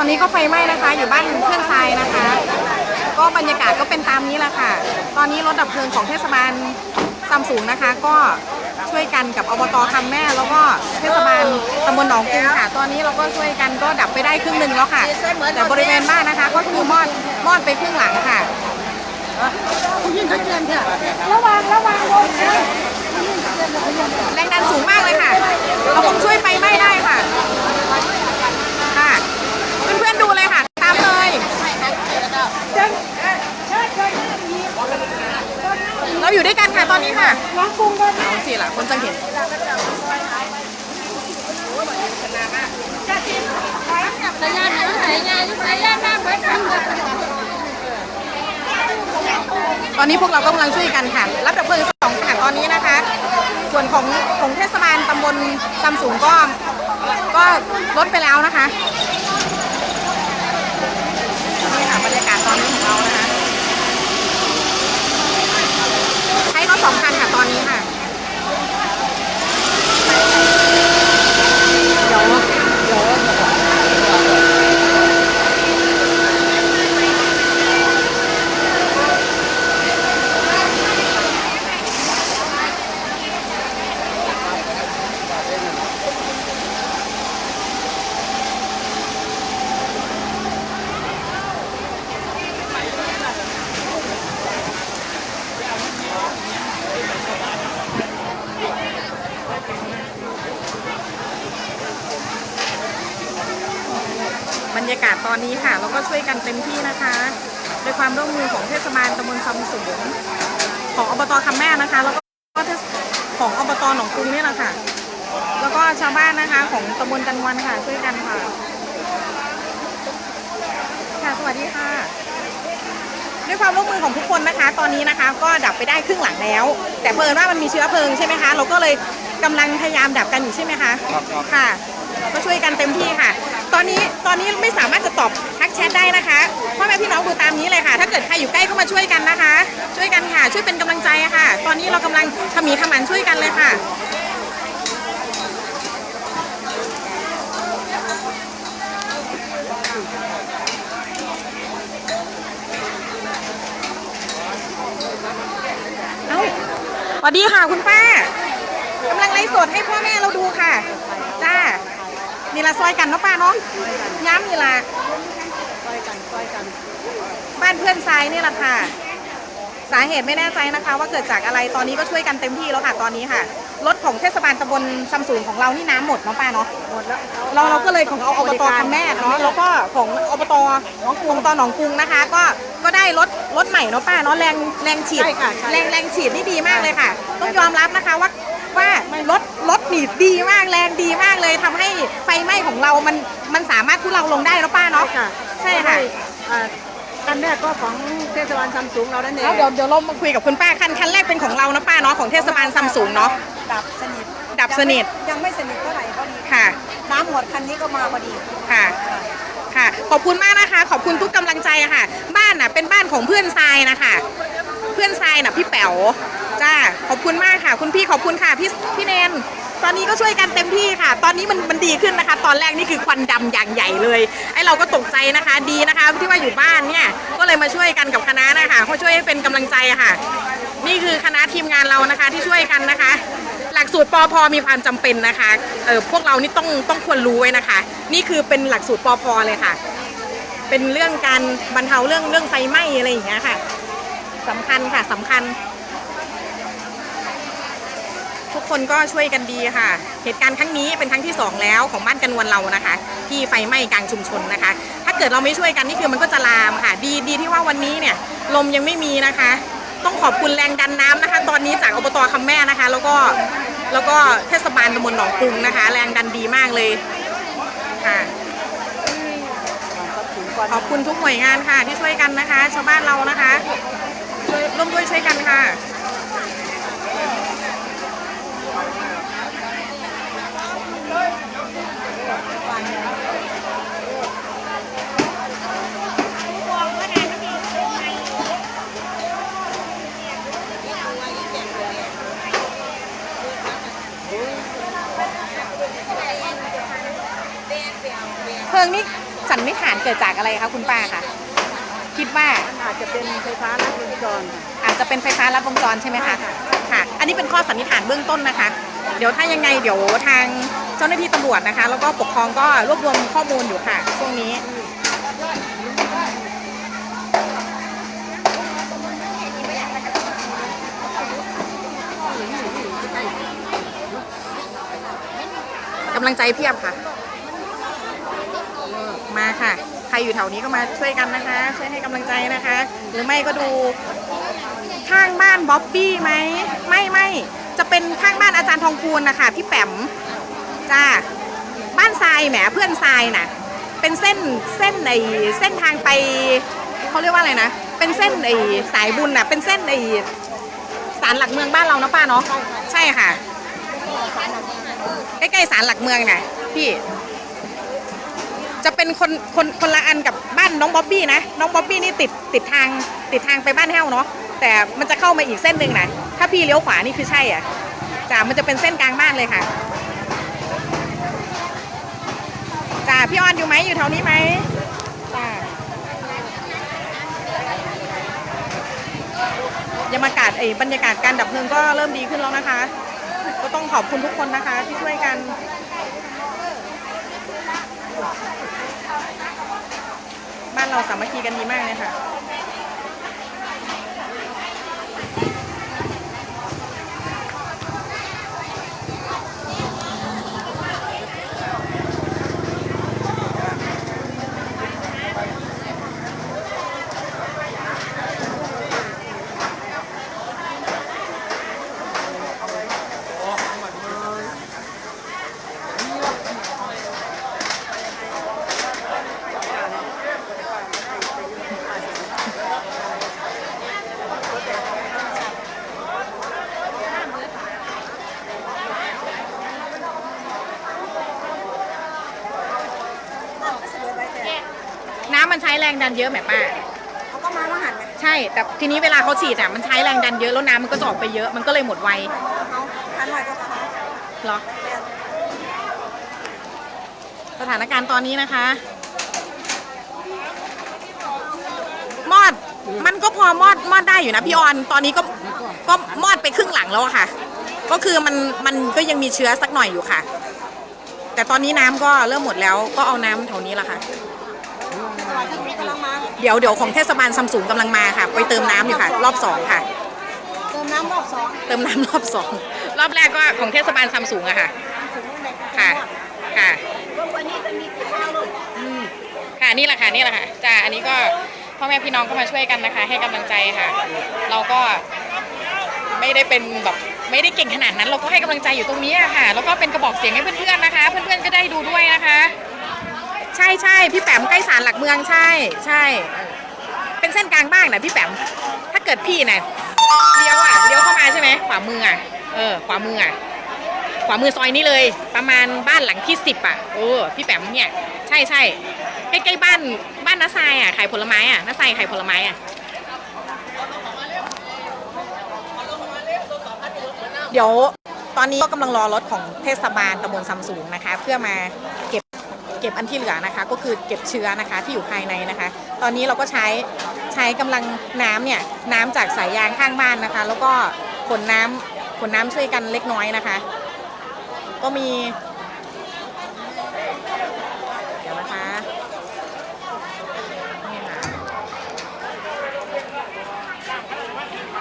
อนนี้ก็ไฟไหม้นะคะ อยู่บ้านเพื่อนทรายนะคะ ก็บรรยากาศก็เป็นตามนี้แหละค่ะ ตอนนี้รถดับเพลิงของเทศบาลซัมสูงนะคะ ก็ช่วยกันกับอบตคำแม่แล้วก็เทศบาลตำบลหนองกรุงค่ะ ตอนนี้เราก็ช่วยกันก็ดับไปได้ครึ่งหนึ่งแล้วค่ะ แต่บริเวณบ้านนะคะ ก็คือมอดมอดไปครึ่งหลังค่ะระวังระวังลงนะแรงดันสูงมากเลยค่ะ เราคงช่วยานมาเหมือนกันตอนนี้พวกเรากำลังช่วยกันค่ะรับดับเพลิงสองค่ะตอนนี้นะคะ ส่วนของของเทศบาลตำบลซัมสูงก็ก็ลดไปแล้วนะคะ นี่ค่ะบรรยากาศตอนนี้ของเรานะคะ ใช้รถสองคันค่ะตอนนี้ค่ะ เดี๋ยวเดี๋ยวบรร ยากาศตอนนี้ค่ะ เราก็ช่วยกันเต็มที่นะคะโดยความร่วมมือของเทศบาลตำบลซัมสูงของอบตคำแม่นะคะ แล้วก็เทศของอบตหนองกรุงนี่แหละค่ะ แล้วก็ชาวบ้านนะคะของตำบลจันวันค่ะช่วยกันค่ะ ค่ะสวัสดีค่ะ ด้วยความร่วมมือของทุกคนนะคะ ตอนนี้นะคะก็ดับไปได้ครึ่งหลังแล้ว แต่เพิ่นว่ามันมีเชื้อเพลิงใช่ไหมคะ เราก็เลยกำลังพยายามดับกันอยู่ใช่ไหมคะครับครับค่ะ ก็ช่วยกันเต็มที่ค่ะ ตอนนี้ตอนนี้ไม่สามารถจะตอบทักแชทได้นะคะพ่อแม่พี่น้องดูตามนี้เลยค่ะ ถ้าเกิดใครอยู่ใกล้ก็มาช่วยกันนะคะ ช่วยกันค่ะ ช่วยเป็นกำลังใจค่ะ ตอนนี้เรากำลังทำมีทำหมันช่วยกันเลยค่ะสวัสดีค่ะคุณป้ากำลังไลฟ์สดให้พ่อแม่เราดูค่ะ นี่ละซอยกันเนาะป้าเนาะย้ำนี่ละซอยกันซอยกัน บ้านเพื่อนทรายนี่แหละค่ะ สาเหตุไม่แน่ใจนะคะ ว่าเกิดจากอะไรตอนนี้ก็ช่วยกันเต็มที่แล้วค่ะตอนนี้ค่ะรถของเทศบาลตำบลซัมสูงของเรานี่น้ำหมดเนาะป้าเนาะหมดแล้วเราเราก็เลยของเอาอบตคำแม่เนาะแล้วก็ของอบตหนองกรุงอบตหนองกรุงนะคะ ก็ก็ได้รถรถใหม่เนาะป้าเนาะแรงแรงฉีดใช่ค่ะใช่แรงแรงฉีดนี่ดีมากเลยค่ะ ต้องยอมรับนะคะว่า ว่ารถรถหนีบดีมากแรงดีมากเลยทำให้ไฟไหม้ของเรามันมันสามารถทุเลาลงได้เนาะป้าเนาะ ค่ะใช่ค่ะ อ่าคันแรกก็ของเทศบาลซัมซุงเรานั่นเองแล้วเดี๋ยวเดี๋ยวเรามาคุยกับคุณป้าคันคันแรกเป็นของเรานะป้าเนาะของเทศบาลซัมซุงเนาะ ดับสนิทดับสนิท ยังไม่สนิทเท่าไหร่ก็ดีค่ะน้ำหมดคันนี้ก็มาพอดีค่ะ ค่ะ ขอบคุณมากนะคะ ขอบคุณทุกกำลังใจอะค่ะ บ้านน่ะเป็นบ้านของเพื่อนทรายนะคะ เพื่อนทรายน่ะพี่แป๋ว จ้าขอบคุณมากค่ะ คุณพี่ขอบคุณค่ะพี่พี่เนน ตอนนี้ก็ช่วยกันเต็มที่ค่ะ ตอนนี้มันมันดีขึ้นนะคะ ตอนแรกนี่คือควันดำอย่างใหญ่เลยไอเราก็ตกใจนะคะ ดีนะคะที่ว่าอยู่บ้านเนี่ยก็เลยมาช่วยกันกับคณะนะคะเขาช่วยให้เป็นกำลังใจค่ะ นี่คือคณะทีมงานเรานะคะที่ช่วยกันนะคะ หลักสูตรปอพอมีความจำเป็นนะคะเออพวกเรานี่ต้องต้องควรรู้ไว้นะคะ นี่คือเป็นหลักสูตรปอพอเลยค่ะ เป็นเรื่องการบรรเทาเรื่องเรื่องไฟไหม้อะไรอย่างเงี้ยค่ะสำคัญค่ะสำคัญ ทุกคนก็ช่วยกันดีค่ะ เหตุการณ์ครั้งนี้เป็นครั้งที่สองแล้วของบ้านกันวนเรานะคะ ที่ไฟไหม้กลางชุมชนนะคะ ถ้าเกิดเราไม่ช่วยกันนี่คือมันก็จะลามค่ะ ดีดีที่ว่าวันนี้เนี่ยลมยังไม่มีนะคะ ต้องขอบคุณแรงดันน้ำนะคะ ตอนนี้จากอบตคำแม่นะคะ แล้วก็แล้วก็เทศบาลตำบลหนองกรุงนะคะ แรงดันดีมากเลยค่ะขอบคุณทุกหน่วยงานค่ะ ที่ช่วยกันนะคะ ชาวบ้านเรานะคะร่วมด้วยช่วยกันค่ะ เพลิงนี่ สันนิษฐานเกิดจากอะไรคะคุณป้าคะคิดว่ามันอาจจะเป็นไฟฟ้าลัดวงจรค่ะ อาจจะเป็นไฟฟ้าลัดวงจรใช่ไหมคะค่ะ อันนี้เป็นข้อสันนิษฐานเบื้องต้นนะคะ เดี๋ยวถ้ายังไงเดี๋ยวทางเจ้าหน้าที่ตำรวจนะคะ แล้วก็ปกครองก็รวบรวมข้อมูลอยู่ค่ะช่วงนี้กำลังใจเพียบค่ะ มาค่ะ ใครอยู่แถวนี้ก็มาช่วยกันนะคะ ช่วยให้กำลังใจนะคะ หรือไม่ก็ดูข้างบ้านบ๊อบบี้ไหม ไม่ไม่จะเป็นข้างบ้านอาจารย์ทองคูณนะคะพี่แปมจ้าบ้านทรายแหมเพื่อนทรายน่ะ เป็นเส้นเส้นในเส้นทางไปเขาเรียกว่าอะไรนะ เป็นเส้นไอสายบุญน่ะ เป็นเส้นไอศาลหลักเมืองบ้านเรานะป้าเนาะใช่ค่ะใกล้ๆศาลหลักเมืองน่ะพี่ จะเป็นคนคนคนละอันกับบ้านน้องบ๊อบบี้นะ น้องบ๊อบบี้นี่ติดติดทางติดทางไปบ้านแห้วเนาะแต่มันจะเข้ามาอีกเส้นหนึ่งนะถ้าพี่เลี้ยวขวานี่คือใช่อะจ้ามันจะเป็นเส้นกลางบ้านเลยค่ะจ้าพี่ออนอยู่ไหมอยู่แถวนี้ไหมจ้าบรรยากาศไอ้บรรยากาศการดับเพลิงก็เริ่มดีขึ้นแล้วนะคะ ก็ต้องขอบคุณทุกคนนะคะที่ช่วยกัน บ้านเราสามัคคีกันดีมากเลยค่ะ มันใช้แรงดันเยอะไหมป้า เขาก็มาว่าหันไหมใช่ แต่ทีนี้เวลาเขาฉีดอะมันใช้แรงดันเยอะแล้วน้ำมันก็จะออกไปเยอะมันก็เลยหมดไวเขาหันหน่อยก็เขาเหรอ สถานการณ์ตอนนี้นะคะ มอด มันก็พอมอดมอดได้อยู่นะพี่ออน ตอนนี้ก็ก็มอดไปครึ่งหลังแล้วอะค่ะ ก็คือมันมันก็ยังมีเชื้อสักหน่อยอยู่ค่ะ แต่ตอนนี้น้ำก็เริ่มหมดแล้วก็เอาน้ำแถวนี้ละค่ะ เดี๋ยวเดี๋ยวของเทศบาลซัมซุงกำลังมาค่ะ ไปเติมน้ำอยู่ค่ะ รอบสองค่ะ เติมน้ำรอบสองเติมน้ำรอบสองรอบแรกก็ของเทศบาลซัมซุงอะค่ะถึงเด็กค่ะ ค่ะวันนี้จะมีข้าวเลยค่ะนี่แหละค่ะนี่แหละค่ะจ้าอันนี้ก็พ่อแม่พี่น้องก็มาช่วยกันนะคะ ให้กำลังใจค่ะ เราก็ไม่ได้เป็นแบบไม่ได้เก่งขนาดนั้น เราก็ให้กำลังใจอยู่ตรงนี้อะค่ะ แล้วก็เป็นกระบอกเสียงให้เพื่อนๆนะคะ เพื่อนๆก็ได้ดูด้วยนะคะใช่ใช่พี่แปมใกล้ศาลหลักเมืองใช่ใช่เป็นเส้นกลางบ้านนะพี่แปมถ้าเกิดพี่น่ะเลี้ยวอะเลี้ยวเข้ามาใช่ไหมขวามืออะเออขวามืออะขวามือซอยนี้เลย ประมาณบ้านหลังที่สิบอะโอ้พี่แปมเนี่ย ใช่ใช่ใกล้ๆบ้านบ้านน้าทรายอะขายผลไม้อะน้าทรายขายผลไม้อะเดี๋ยวตอนนี้ก็กำลังรอรถของเทศบาลตำบลซัมซุงนะคะ เพื่อมาเก็บ เก็บอันที่เหลือนะคะ ก็คือเก็บเชื้อนะคะที่อยู่ภายในนะคะ ตอนนี้เราก็ใช้ใช้กำลังน้ำเนี่ยน้ำจากสายยางข้างบ้านนะคะ แล้วก็ขนน้ำขนน้ำช่วยกันเล็กน้อยนะคะ ก็มี